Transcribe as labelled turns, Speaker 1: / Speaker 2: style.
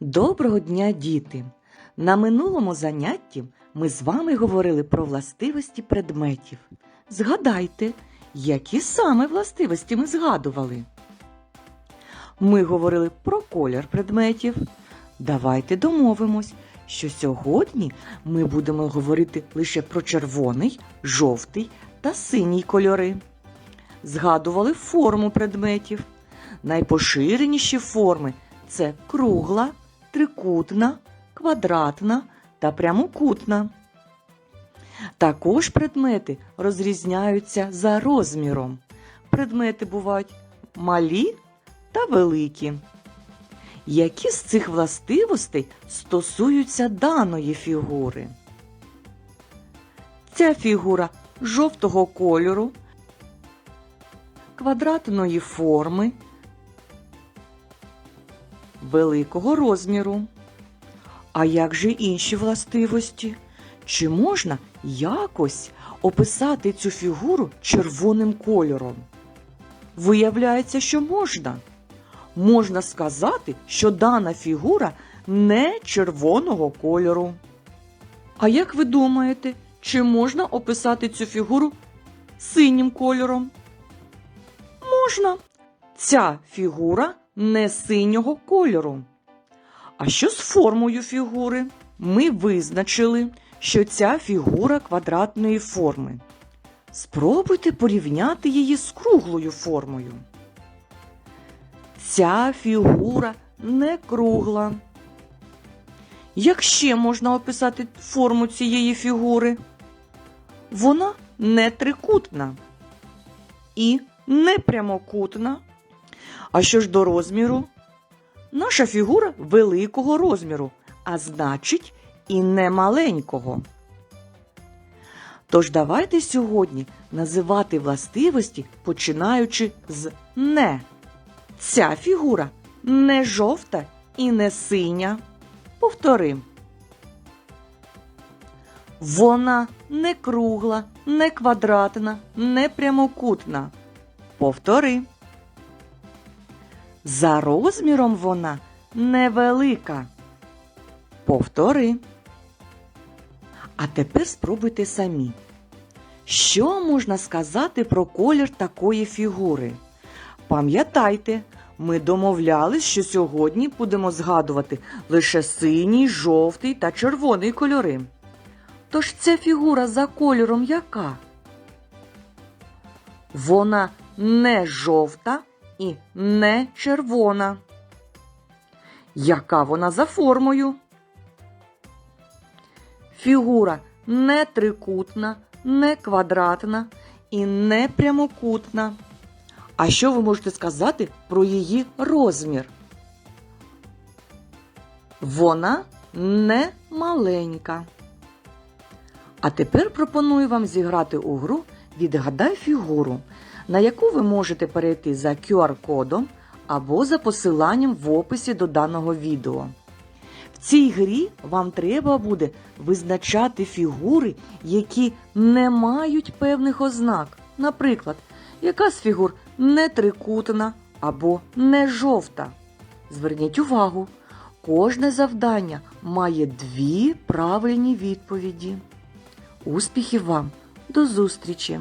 Speaker 1: Доброго дня, діти! На минулому занятті ми з вами говорили про властивості предметів. Згадайте, які саме властивості ми згадували. Ми говорили про колір предметів. Давайте домовимось, що сьогодні ми будемо говорити лише про червоний, жовтий та синій кольори. Згадували форму предметів. Найпоширеніші форми це кругла, трикутна, квадратна та прямокутна. Також предмети розрізняються за розміром. Предмети бувають малі та великі. Які з цих властивостей стосуються даної фігури? Ця фігура жовтого кольору, квадратної форми, великого розміру. А як же інші властивості? Чи можна якось описати цю фігуру червоним кольором? Виявляється, що можна. Можна сказати, що дана фігура не червоного кольору. А як ви думаєте, чи можна описати цю фігуру синім кольором? Можна. Ця фігура не синього кольору. А що з формою фігури? Ми визначили, що ця фігура квадратної форми. Спробуйте порівняти її з круглою формою. Ця фігура не кругла. Як ще можна описати форму цієї фігури? Вона не трикутна і не прямокутна. А що ж до розміру? Наша фігура великого розміру, а значить, і не маленького. Тож давайте сьогодні називати властивості, починаючи з не. Ця фігура не жовта і не синя. Повторим. Вона не кругла, не квадратна, не прямокутна. Повтори. За розміром вона невелика. Повтори. А тепер спробуйте самі. Що можна сказати про колір такої фігури? Пам'ятайте, ми домовлялись, що сьогодні будемо згадувати лише синій, жовтий та червоний кольори. Тож ця фігура за кольором яка? Вона не жовта і не червона. Яка вона за формою? Фігура не трикутна, не квадратна і не прямокутна. А що ви можете сказати про її розмір? Вона не маленька. А тепер пропоную вам зіграти у гру Відгадай фігуру, на яку ви можете перейти за QR-кодом або за посиланням в описі до даного відео. В цій грі вам треба буде визначати фігури, які не мають певних ознак. Наприклад, яка з фігур не трикутна або не жовта. Зверніть увагу, кожне завдання має дві правильні відповіді. Успіхів вам! До зустрічі!